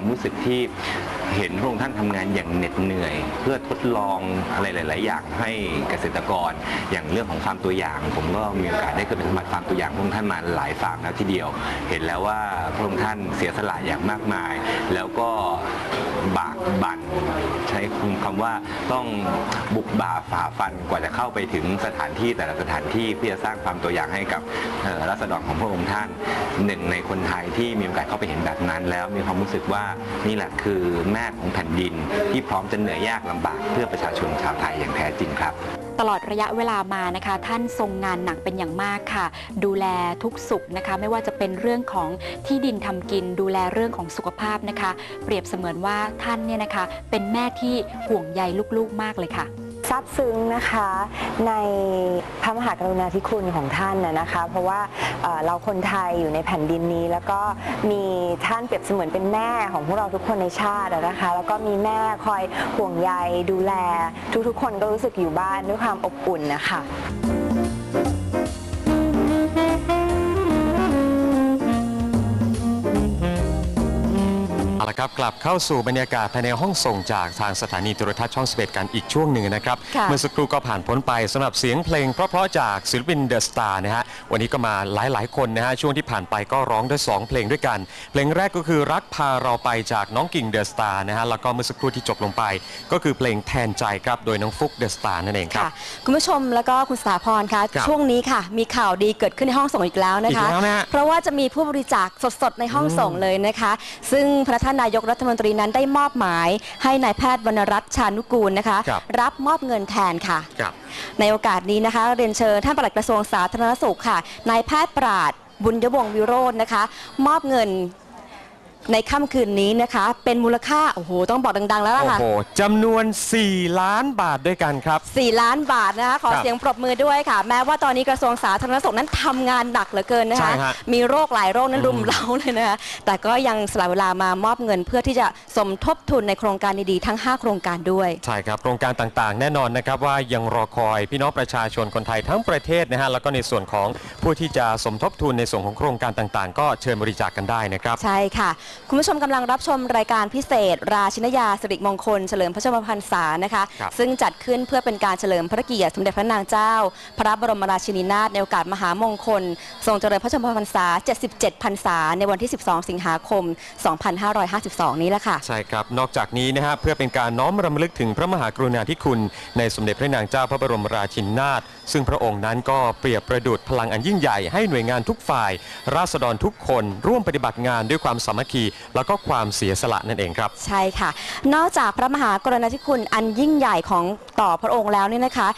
ความรู้สึกที่เห็นพระองค์ท่านทำงานอย่างเหน็ดเหนื่อย เพื่อทดลองอะไรหลาย ๆ อย่างให้เกษตรกรอย่างเรื่องของฟาร์มตัวอย่าง ผมก็มีโอกาสได้ขึ้นไปสมัครฟาร์มตัวอย่างพระองค์ท่านมาหลายฟาร์มแล้วทีเดียว เห็นแล้วว่าพระองค์ท่านเสียสละอย่างมากมาย แล้วก็ บั่นใช้คำว่าต้องบุกบ่าฝ่าฟันกว่าจะเข้าไปถึงสถานที่แต่ละสถานที่เพื่อสร้างความตัวอย่างให้กับรัษฎรของพระองค์ท่านหนึ่งในคนไทยที่มีโอกาสเข้าไปเห็นแบบนั้น แล้วมีความรู้สึกว่านี่แหละคือแม่ของแผ่นดินที่พร้อมจะเหนื่อยยากลำบากเพื่อประชาชนชาวไทยอย่างแท้จริงครับ ตลอดระยะเวลามานะคะ ท่านทรงงานหนักเป็นอย่างมากค่ะ ดูแลทุกสุขนะคะ ไม่ว่าจะเป็นเรื่องของที่ดินทำกิน ดูแลเรื่องของสุขภาพนะคะ เปรียบเสมือนว่าท่านเนี่ยนะคะ เป็นแม่ที่ห่วงใยลูกๆมากเลยค่ะ ซาบซึ้งนะคะในพระมหากรุณาธิคุณของท่านนะนะคะ เพราะว่าเอ่อเราคนไทยอยู่ในแผ่นดินนี้ แล้วก็มีท่านเปรียบเสมือนเป็นแม่ของพวกเราทุกคนในชาติอะนะคะ แล้วก็มีแม่คอยห่วงใยดูแล ทุกๆ คนก็รู้สึกอยู่บ้านด้วยความอบอุ่นนะคะ ละครับกลับเข้าสู่บรรยากาศภายในห้องส่งจากทางสถานีโทรทัศน์ช่องสเปกันอีกช่วงหนึ่งนะครับค่ะเมื่อสักครู่ก็ผ่านพ้นไปสำหรับเสียงเพลงเพราะๆจากศิลปินเดอะสตาร์นะฮะวันนี้ก็มาหลายๆคนนะฮะช่วงที่ผ่านไปก็ร้องได้สองเพลงด้วยกัน เพลงแรกก็คือรักพาเราไปจากน้องกิ่งเดอะสตาร์นะฮะแล้วก็เมื่อสักครู่ที่จบลงไป ก็คือเพลงแทนใจครับโดยน้องฟุกเดอะสตาร์นั่นเองครับค่ะคุณผู้ชมแล้วก็คุณสถาพรคะครับช่วงนี้ค่ะมีข่าวดีเกิดขึ้นในห้องส่งอีกแล้วนะคะอีกแล้วนะฮะเพราะว่าจะมีผู้บริจาคสดๆในห้องส่งเลยนะคะ ซึ่งพระท่านนายกรัฐมนตรีนั้นได้มอบหมาย ให้นายแพทย์วรรณรัตน์ชานุกูลนะคะ ครับรับมอบเงินแทนค่ะ ครับ ในโอกาสนี้นะคะ เรียนเชิญท่านปลัดกระทรวงสาธารณสุขค่ะนายแพทย์ปราดบุญยวงศ์วิโรจน์นะคะ มอบเงิน ในค่ำคืนนี้นะคะ เป็นมูลค่า โอ้โห ต้องบอกดัง ๆ แล้วล่ะโอ้ค่ะ โหจำนวน 4 ล้านบาทด้วยกันครับ 4 ล้านบาทนะคะ ขอครับเสียงปรบมือด้วยค่ะ แม้ว่าตอนนี้กระทรวงสาธารณสุขนั้นทำงานหนักเหลือเกินนะใช่คะฮะมีโรคหลายโรคนั้นอืมรุมเร้าเลยนะคะ แต่ก็ยังสละเวลามามอบเงินเพื่อที่จะสมทบทุนในโครงการดีๆทั้ง 5 โครงการด้วย ใช่ครับโครงการต่างๆ แน่นอนนะครับว่ายังรอคอยพี่น้องประชาชนคนไทยทั้งประเทศนะฮะแล้วก็ในส่วนของผู้ที่จะสมทบทุนในส่วนของโครงการต่างๆ ก็เชิญบริจาคกันได้นะครับ ใช่ค่ะคุณผู้ชมกำลังรับชมรายการพิเศษ ราชินยาสิริมงคล เฉลิมพระชนมพรรษานะคะ ครับ ซึ่งจัดขึ้นเพื่อเป็นการเฉลิมพระเกียรติสมเด็จพระนางเจ้า พระบรมราชินีนาถในโอกาสมหามงคล ทรงเจริญพระชนมพรรษา 77 พรรษา ในวันที่ 12 สิงหาคม 2552 นี้แหละค่ะ ใช่ครับ นอกจากนี้นะฮะเพื่อเป็นการน้อมรำลึกถึงพระมหากรุณาธิคุณ ในสมเด็จพระนางเจ้าพระบรมราชินีนาถซึ่งพระองค์นั้นก็เปรียบประดุจพลังอันยิ่งใหญ่ให้หน่วยงานทุกฝ่าย ราษฎรทุกคนร่วมปฏิบัติงานด้วยความสามัคคีแล้วก็ความเสียสละนั่นเองครับ ใช่ค่ะ นอกจากพระมหากรณาธิคุณอันยิ่งใหญ่ของต่อพระองค์แล้วเนี่ยนะคะ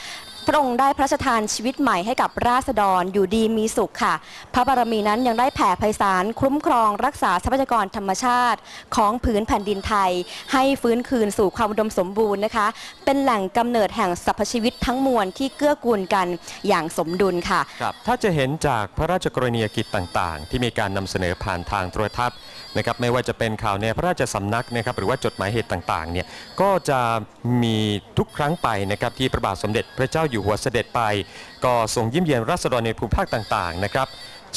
พระองค์ได้พระราชทานชีวิตใหม่ให้กับราษฎรอยู่ดีมีสุขค่ะ พระบารมีนั้นยังได้แผ่ไพศาลคุ้มครองรักษาทรัพยากรธรรมชาติ ของผืนแผ่นดินไทย ให้ฟื้นคืนสู่ความอุดมสมบูรณ์นะคะ เป็นแหล่งกำเนิดแห่งสรรพชีวิตทั้งมวลที่เกื้อกูลกันอย่างสมดุลค่ะครับถ้าจะเห็นจากพระราชกรณียกิจต่างๆ ที่มีการนำเสนอผ่านทางโทรทัศน์นะครับไม่ว่าจะเป็นข่าวในพระราชสำนักนะครับหรือว่าจดหมายเหตุต่างๆเนี่ยก็จะมีทุกครั้งไปนะครับที่พระบาทสมเด็จพระเจ้าอยู่หัวเสด็จไป ก็ทรงยิ้มเยียนราษฎรในภูมิภาคต่างๆนะครับ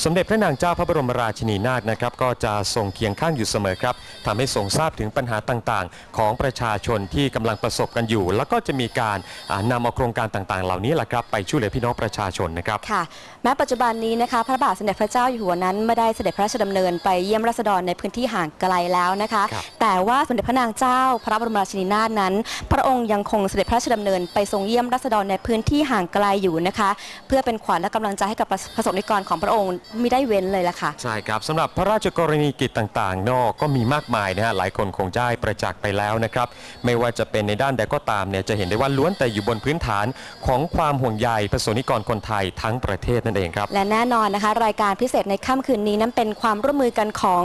สมเด็จพระนางเจ้าพระบรมราชินีนาถนะครับก็จะทรงเคียงข้างอยู่เสมอครับทำให้ทรงทราบถึงปัญหาต่างๆ ของประชาชนที่กำลังประสบกันอยู่ แล้วก็จะมีการอ่านำเอาโครงการต่างๆ เหล่านี้แหละครับไปช่วยเหลือพี่น้องประชาชนนะครับค่ะแม้ปัจจุบันนี้นะคะพระบาทสมเด็จพระเจ้าอยู่หัวนั้นไม่ได้เสด็จพระราชดำเนินไปเยี่ยมราษฎรในพื้นที่ห่างไกลแล้วนะคะครับแต่ว่าสมเด็จพระนางเจ้า พระบรมราชินีนาถนั้น พระองค์ยังคงเสด็จพระราชดำเนินไปทรงเยี่ยมราษฎรในพื้นที่ห่างไกลอยู่นะคะ เพื่อเป็นขวัญและกำลังใจให้กับประสบนิกรของพระองค์มิได้เว้นเลยละค่ะ ใช่ครับสำหรับพระราชกรณียกิจต่างๆนอกก็มีมากมายนะฮะหลายคนคงได้ประจักษ์ไปแล้วนะครับไม่ว่าจะเป็นในด้านใดก็ตามเนี่ยจะเห็นได้ว่าล้วนแต่อยู่บนพื้นฐานของความห่วงใยประสบนิกรคนไทยทั้งประเทศนั่นเองครับ และแน่นอนนะคะ รายการพิเศษในค่ำคืนนี้นั้นเป็นความร่วมมือกันของ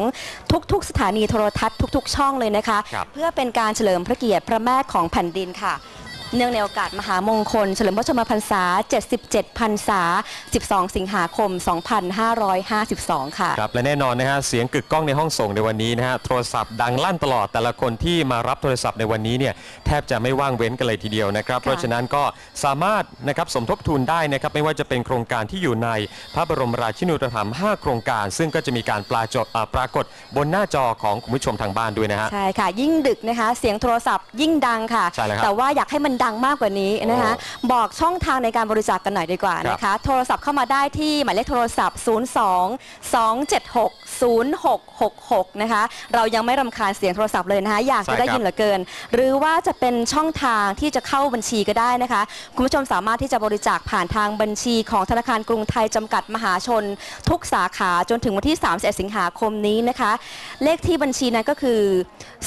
ทุกๆ สถานีโทรทัศน์ทุก ๆ ช่องเลยนะคะ ครับ เพื่อเป็นการเฉลิมพระเกียรติพระแม่ของแผ่นดินค่ะ เนื่องในโอกาสมหามงคล เฉลิมพระชนมพรรษา 77 พรรษา 12 สิงหาคม 2552 ค่ะ ครับ และแน่นอนนะฮะเสียงกึกก้องในห้องส่งในวันนี้นะฮะโทรศัพท์ดังลั่นตลอดแต่ละคนที่มารับโทรศัพท์ในวันนี้เนี่ยแทบจะไม่ว่างเว้นกันเลยทีเดียวนะครับ เพราะฉะนั้นก็สามารถนะครับสมทบทุนได้นะครับไม่ว่าจะเป็นโครงการที่อยู่ในพระบรมราชินูปถัมภ์5โครงการ ซึ่งก็จะมีการปรากฏอ่าปรากฏบนหน้าจอของคุณผู้ชมทางบ้านด้วยนะฮะใช่ค่ะ ยิ่งดึกนะคะ เสียงโทรศัพท์ยิ่งดังค่ะใช่แล้วครับแต่ว่าอยากให้มันดังมากกว่านี้นะคะ บอกช่องทางในการบริจาคกันหน่อยดีกว่านะคะ โทรศัพท์เข้ามาได้ที่หมายเลขโทรศัพท์ 02 276 0666 นะคะ เรายังไม่รำคาญเสียงโทรศัพท์เลยนะคะ อยากจะได้ยินเหลือเกิน หรือว่าจะเป็นช่องทางที่จะเข้าบัญชีก็ได้นะคะ คุณผู้ชมสามารถที่จะบริจาคผ่านทางบัญชีของธนาคารกรุงไทยจำกัดมหาชน ทุกสาขาจนถึงวันที่ 31 สิงหาคมนี้นะคะ เลขที่บัญชีนั้นก็คือ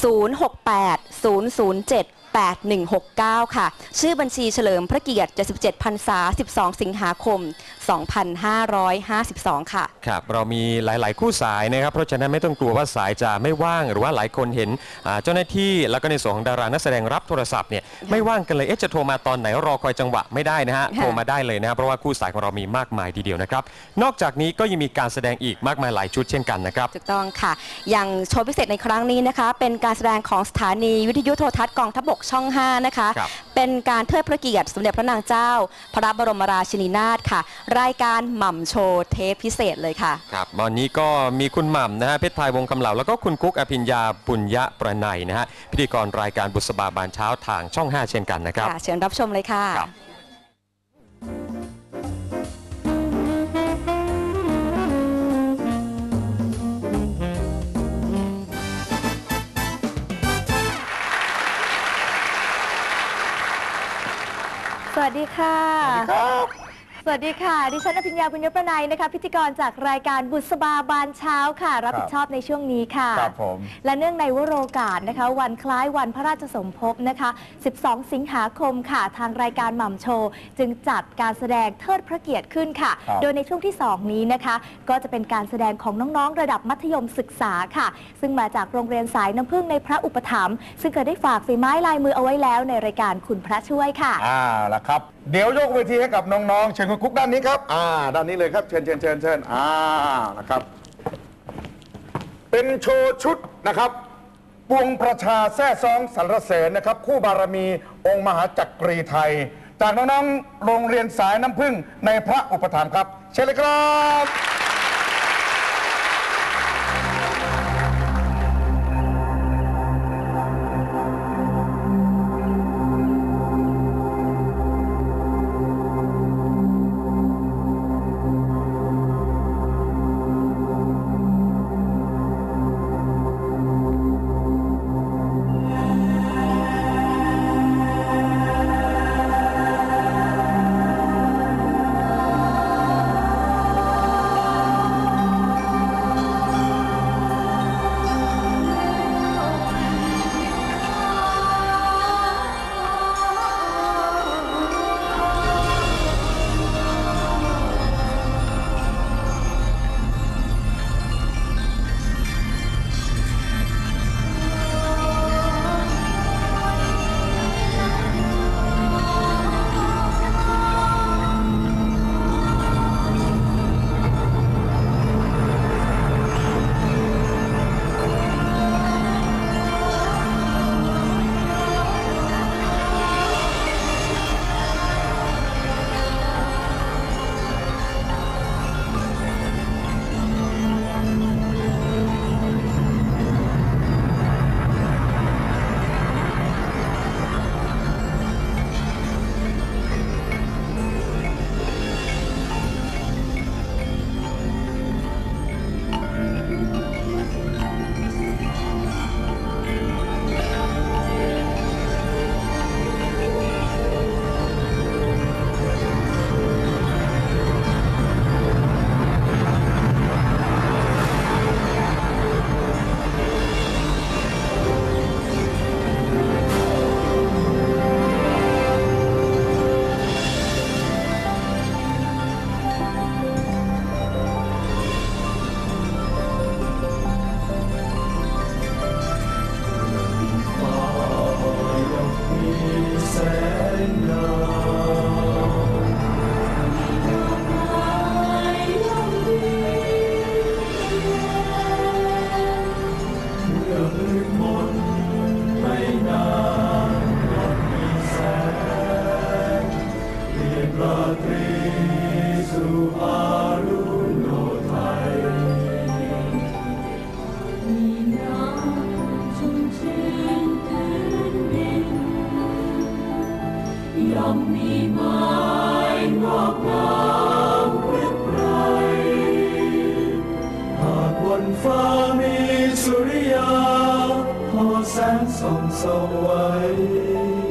068 007 8169 ค่ะ ชื่อบัญชีเฉลิมพระเกียรติ 77พรรษา 12 สิงหาคม 2552 ค่ะ ครับ เรามีหลาย ๆ คู่สายนะครับ เพราะฉะนั้นไม่ต้องกลัวว่าสายจะไม่ว่าง หรือว่าหลายคนเห็นอ่าเจ้าหน้าที่แล้วก็ในส่วนของดารานักแสดงรับโทรศัพท์เนี่ยไม่ว่างกันเลยเอ๊ะจะโทรมาตอนไหนรอคอยจังหวะไม่ได้นะฮะค่ะโทรมาได้เลยนะครับเพราะว่าคู่สายของเรามีมากมายทีเดียวนะครับนอกจากนี้ก็ยังมีการแสดงอีกมากมายหลายชุดเช่นกันนะครับ ถูกต้องค่ะ อย่างโชว์พิเศษในครั้งนี้นะคะ เป็นการแสดงของสถานีวิทยุโทรทัศน์กองทัพบกช่อง 5 นะคะ ครับ เป็นการเทิดพระเกียรติสมเด็จพระนางเจ้า พระบรมราชินีนาถค่ะ รายการหม่ำโชว์เทปพิเศษเลยค่ะ ครับวันนี้ก็มีคุณหม่ำนะฮะเพชรไทยวงคำเหล่าแล้วก็คุณกุ๊กอภิญญาปุญญะประไนนะฮะพิธีกรรายการบุษบาบานเช้าทางช่อง 5 เช่นกันนะครับ ค่ะ เชิญรับชมเลยค่ะ ครับ วัสดีค่ะ สวัสดีค่ะ ดิฉันอภิญญาบุญยประนัยนะคะพิธีกรจากรายการบุษบาบานเช้าค่ะ รับผิดชอบในช่วงนี้ค่ะ ครับผม และเนื่องในวโรกาสนะคะ วันคล้ายวันพระราชสมภพนะคะ 12 สิงหาคมค่ะ ทางรายการหม่ำโชว์ จึงจัดการแสดงเทิดพระเกียรติขึ้นค่ะ ครับโดยในช่วงที่ 2 นี้นะคะ ก็จะเป็นการแสดงของน้องๆ ระดับมัธยมศึกษาค่ะ ซึ่งมาจากโรงเรียนสายน้ำพึ่งในพระอุปถัมภ์ซึ่งเคยได้ฝากฝีไม้ลายมือเอาไว้แล้วในรายการคุณพระช่วยค่ะ อ่าละครับเดี๋ยวยกเวทีให้กับน้องๆ เชิญคุณคุกด้านนี้ครับ อ่า ด้านนี้เลยครับ เชิญเชิญเชิญเชิญอ่า นะครับ เป็นโชว์ชุดนะครับ ปวงประชาแท้ซองสรรเสริญนะครับ คู่บารมีองค์มหาจักรีไทย จากน้องๆ โรงเรียนสายน้ำพึ่งในพระอุปถัมภ์ครับ เชิญเลยครับ ฟ้ามีสุริยาพอแสงส่องสวัย